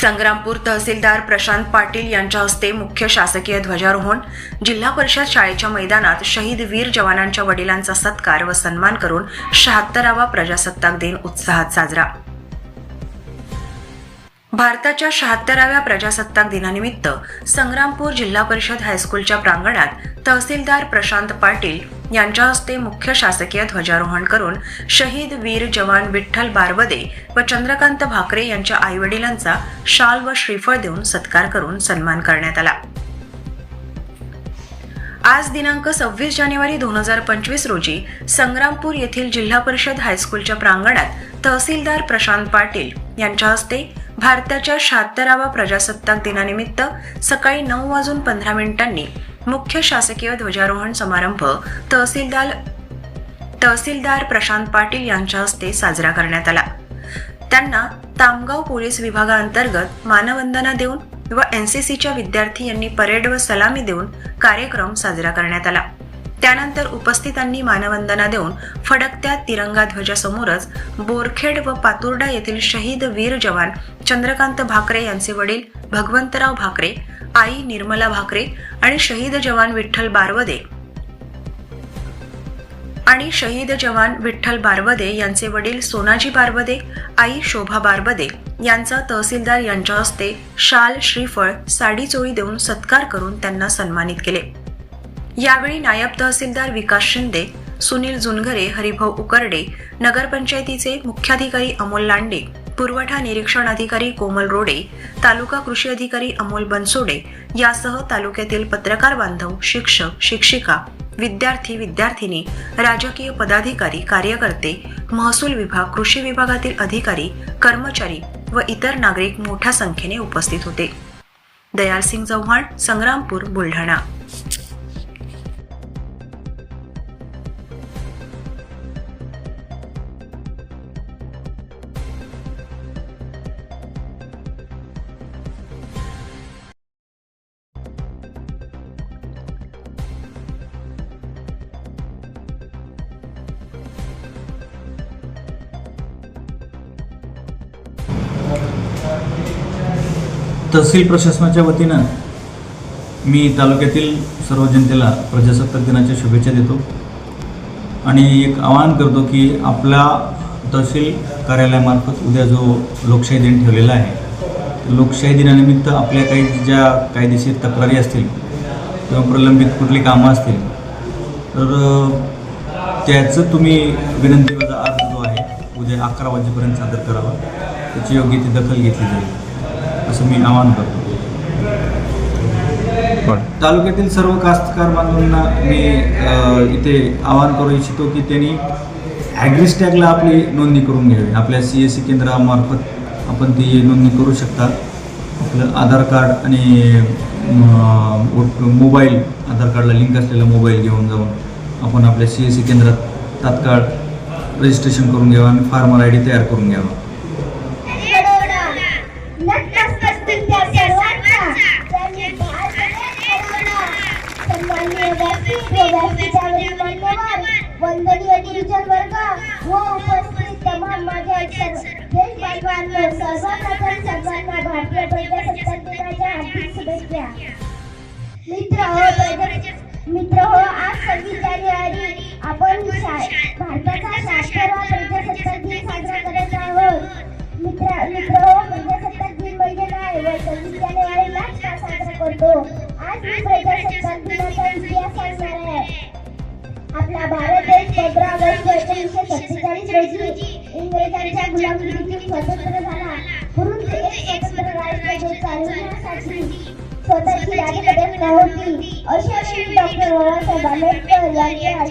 संग्रामपूर तहसीलदार प्रशांत पाटील यांच्या हस्ते मुख्य शासकीय ध्वजारोहण जिल्हा परिषद शाळेच्या मैदानात शहीद वीर जवानांच्या वडिलांचा सत्कार व सन्मान करून शहात्तरावा प्रजासत्ताक दिन उत्साहात साजरा. भारताच्या शहात्तराव्या प्रजासत्ताक दिनानिमित्त संग्रामपूर जिल्हा परिषद हायस्कूलच्या प्रांगणात तहसीलदार प्रशांत पाटील यांच्या हस्ते मुख्य शासकीय ध्वजारोहण करून शहीद वीर जवान विठ्ठल बारबदे व चंद्रकांत भाकरे यांच्या आईवडिलांचा शाल व श्रीफळ देऊन सत्कार करून सन्मान करण्यात आला. आज दिनांक सव्वीस जानेवारी दोन हजार पंचवीस रोजी संग्रामपूर येथील जिल्हा परिषद हायस्कूलच्या प्रांगणात तहसीलदार प्रशांत पाटील यांच्या हस्ते भारताच्या शहात्तरावा प्रजासत्ताक दिनानिमित्त सकाळी नऊ वाजून पंधरा मिनिटांनी मुख्य शासकीय ध्वजारोहण समारंभ तहसीलदार तहसीलदार प्रशांत पाटील यांच्या हस्ते साजरा करण्यात आला. त्यांना तामगाव पोलीस विभागाअंतर्गत मानवंदना देऊन व एनसीसीच्या विद्यार्थी यांनी परेड व सलामी देऊन कार्यक्रम साजरा करण्यात आला. त्यानंतर उपस्थितांनी मानवंदना देऊन फडकत्या तिरंगा ध्वजासमोरच बोरखेड व पातुर्डा येथील शहीद वीर जवान चंद्रकांत भाकरे यांचे वडील भगवंतराव भाकरे आई निर्मला भाकरे आणि शहीद जवान विठ्ठल बारवदे. आणि शहीद जवान विठ्ठल बारवदे यांचे वडील सोनाजी बारवदे आई शोभा बारवदे यांचा तहसीलदार यांच्या हस्ते शाल श्रीफळ साडी चोळी देऊन सत्कार करून त्यांना सन्मानित केले. यावेळी नायब तहसीलदार विकास शिंदे सुनील जुनगरे हरिभाऊ उकरडे नगरपंचायतीचे मुख्याधिकारी अमोल लांडे पुरवठा निरीक्षण अधिकारी कोमल रोडे तालुका कृषी अधिकारी अमोल बनसोडे यासह तालुक्यातील पत्रकार बांधव शिक्षक शिक्षिका विद्यार्थी विद्यार्थिनी राजकीय पदाधिकारी कार्यकर्ते महसूल विभाग कृषी विभागातील अधिकारी कर्मचारी व इतर नागरिक मोठ्या संख्येने उपस्थित होते. दयालसिंग चव्हाण संग्रामपूर बुलढाणा. तहसील प्रशासनाच्या वतीनं मी तालुक्यातील सर्व जनतेला प्रजासत्ताक दिनाच्या शुभेच्छा देतो. आणि एक आवाहन करतो की आपल्या तहसील कार्यालयामार्फत उद्या जो लोकशाही दिन ठेवलेला आहे लोकशाही दिनानिमित्त आपल्या काही ज्या कायदेशीर तक्रारी असतील किंवा प्रलंबित कुठली कामं असतील तर त्याचं तुम्ही विनंतीचा अर्ज जो आहे उद्या अकरा वाजेपर्यंत सादर करावा. त्याची योग्य ती दखल घेतली जाईल. असं मी आवाहन करतो. तालुक्यातील सर्व कास्तकार बांधवांना मी इथे आवाहन करू इच्छितो की त्यांनी ॲग्रिस्टॅगला आपली नोंदणी करून घ्यावी. आपल्या सी एस सी केंद्रामार्फत आपण ती नोंदणी करू शकता आपलं आधार कार्ड आणि मोबाईल आधार कार्डला लिंक असलेला मोबाईल घेऊन जाऊन आपण आपल्या सी एस सी केंद्रात तात्काळ रजिस्ट्रेशन करून घ्यावं आणि फार्मर आय डी तयार करून घ्यावा. वंदनीय गुरुजन वर्ग व उपस्थित तमाम देश सर्वप्रथम सर्वांना भारतीय प्रजासत्ताक दिनाच्या हार्दिक शुभेच्छा मित्र हो मित्र हो आज सव्वीस जानेवारी आपण भारताचा शास्त्र आपला भारत देश पंधरा ऑगस्ट एकोणीसशे सत्तेचाळीस रोजी इंग्रजांच्या गुलामगिरीतून स्वतंत्र झाला. म्हणून ते एक स्वतंत्र राज्य चालवण्यासाठी स्वतःची राजकन्या होती अशा वेळी डॉक्टर बाबासाहेब आंबेडकर यांच्या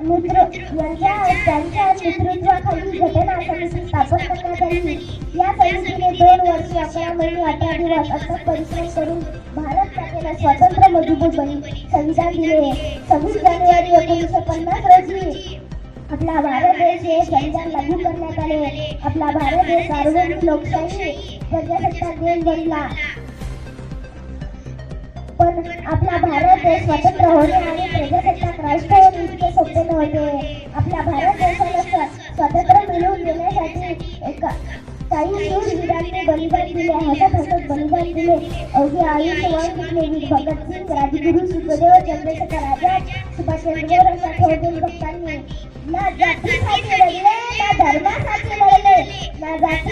मित्र यांच्या त्यांच्या नेतृत्वाखाली घटना समिती स्थापन करण्यात आली. या समितीने दोन वर्ष अकरा महिने अठरा दिवस अथक परिश्रम करून भारत त्याला स्वतंत्र मजबूत बनी. संविधान दिले. सव्वीस जानेवारी एकोणीसशे पन्नास रोजी आपला भारत देश हे संविधान लागू करण्यात आले. आपला भारत देश सार्वजनिक लोकशाही प्रजासत्ताक दिन बनला. पण आपला भारत देश स्वतंत्र होणे आणि प्रजासत्ताक राष्ट्र होणे इतके सोपे नव्हते. आपल्या भारत देशाला स्वतंत्र मिळवून देण्यासाठी एका बताइए, जो वीरान को बलिदान मिले हसत हसत बलिदान मिले अवघे आयुष्यवान मिले वीर भगत सिंह तो राजगुरु, सुखदेव, चंद्रशेखर आज़ाद, सुभाष चंद्र बोस अशा भक्त भक्तांनी ना जातीसाठी लढले ना धर्मासाठी लढले ना जाती